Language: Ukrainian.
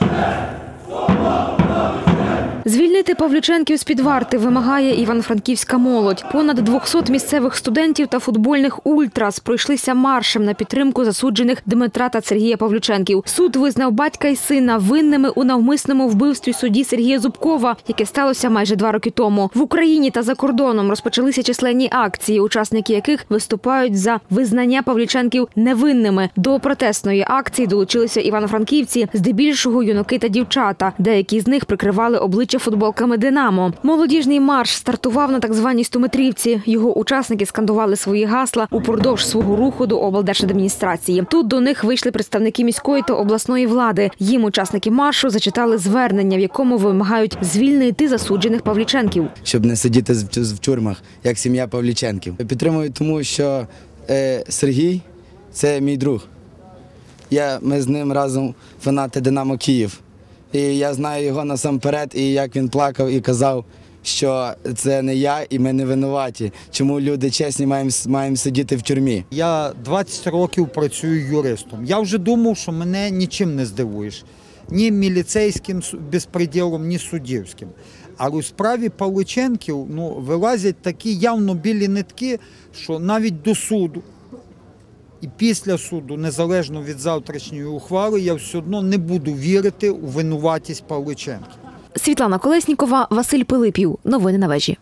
Yeah. Звільнити Павлюченків з під варти вимагає івано-франківська молодь. Понад 200 місцевих студентів та футбольних ультрас пройшлися маршем на підтримку засуджених Дмитра та Сергія Павлюченків. Суд визнав батька і сина винними у навмисному вбивстві судді Сергія Зубкова, яке сталося майже два роки тому. В Україні та за кордоном розпочалися численні акції, учасники яких виступають за визнання Павлюченків невинними. До протестної акції долучилися івано-франківці, здебільшого юнаки та дівчата. Деякі з них прикривали обличчя футболками Динамо. Молодіжний марш стартував на так званій стометрівці. Його учасники скандували свої гасла упродовж свого руху до облдержадміністрації. Тут до них вийшли представники міської та обласної влади. Їм учасники маршу зачитали звернення, в якому вимагають звільнити засуджених Павліченків. щоб не сидіти в тюрмах, як сім'я Павліченків. Підтримую, тому що е, Сергій це мій друг. Я, ми з ним разом фанати Динамо Київ. І я знаю його насамперед, і як він плакав і казав, що це не я і ми не винуваті. Чому люди чесні маємо, маємо сидіти в тюрмі. Я 20 років працюю юристом. Я вже думав, що мене нічим не здивуєш. Ні міліцейським безпреділом, ні суддівським. Але у справі Павличенків ну, вилазять такі явно білі нитки, що навіть до суду і після суду, незалежно від завтрашньої ухвали, я все одно не буду вірити у винуватість Павличенків. Світлана Колеснікова, Василь Пилипів. Новини на вежі.